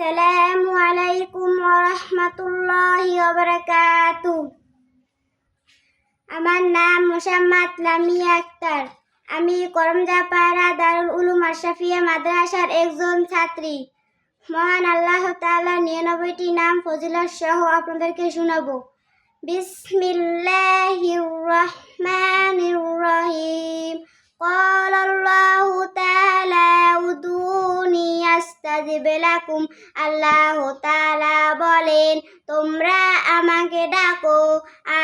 আসসালামু আলাইকুম ওয়া রাহমাতুল্লাহি ওয়া বারাকাতুহু আমার নাম মোসাম্মদ লামিয়া আক্তার আমি করমজাপাড়া দারুল উলুম আশরাফিয়া মাদ্রাসার একজন ছাত্রী মহান আল্লাহ তাআলা নিরানব্বইটি নাম ফজিলত সহ আপনাদেরকে শোনাবো বিসমিল্লাহির রহমানির রহিম قال الله تعالى উদুনি আস্তাজিব লাকুম আল্লাহ তাআলা বলেন তোমরা আমাকে ডাকো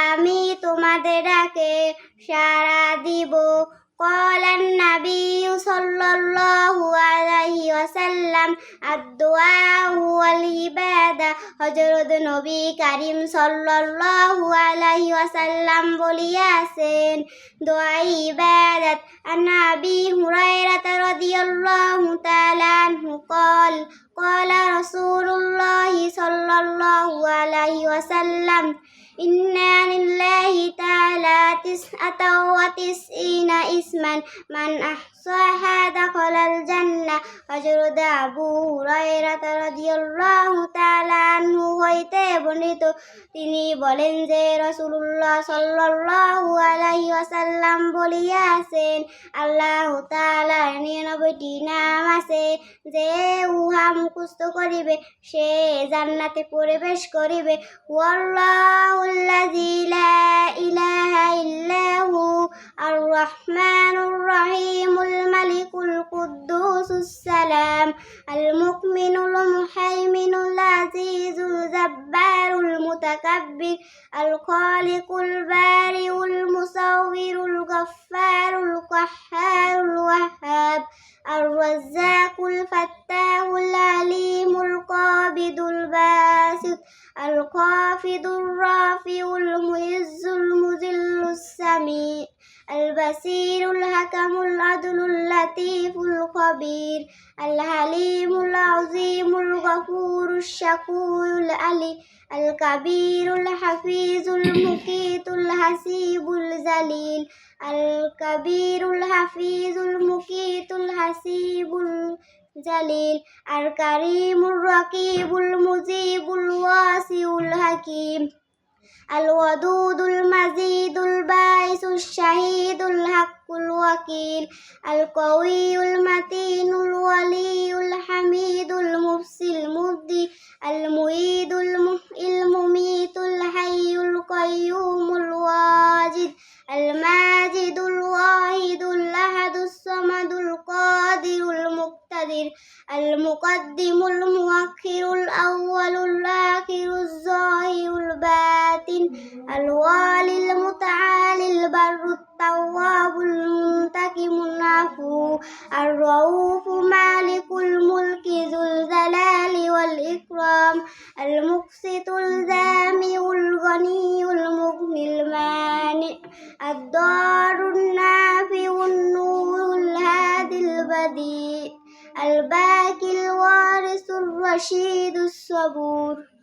আমি তোমাদের ডাকে সাড়া দিব قال النبي صلى الله عليه وسلم الدعاء والعبادة হযরত নবী করিম সাল্লাল্লাহু আলাইহি ওয়াসাল্লাম বলিয়াছেন দোয়া ইবাদত عن أبي هريرة رضي الله تعالى عنه قال تعالى تسعة وتسعين اسما من أحصاها دخل الجنة হযরত আবু হুরায়রা রাদিয়াল্লাহু তাআলা আনহু হইতে বর্ণিত তিনি বলেন যে রাসূলুল্লাহ সাল্লাল্লাহু আলাইহি ওয়াসাল্লাম বলিয়াছেন আল্লাহ তাআলার নিরানব্বইটি নাম আছে যে উহা মুখস্থ করিবে সে জান্নাতে প্রবেশ করিবে ওয়াল্লাহুল্লাযী লা ইলাহা الله الرحمن الرحيم الملك القدوس السلام المؤمن المهيمن العزيز الجبار المتكبر الخالق البارئ المصور الغفار القحار الوهاب الرزاق الفتاح العليم القابض الباسط القافض الرافع المعز الم السميع البصير الحكم العدل اللطيف الخبير الحليم العظيم الغفور الشكور العلي الكبير الحفيظ المقيت الحسيب الذليل الكبير الحفيظ المقيت الحسيب الجليل الكريم الرقيب المجيب الواسع الحكيم. الودود المزيد الباعث الشهيد الحق الوكيل القوي المتين الولي الحميد المفسي المبدي المعيد المميت الحي القيوم الواجد الماجد الواحد الأحد الصمد القادر المقتدر. المقدم المؤخر الأول الآخر الظاهر الباطن الوالي المتعالي البر التواب المنتقم العفو الرؤوف مالك الملك ذو الجلال والإكرام المقسط الزامي الغني المغني المانع الضار النافع النور الهادي البديع الباقي الوارث الرشيد الصبور.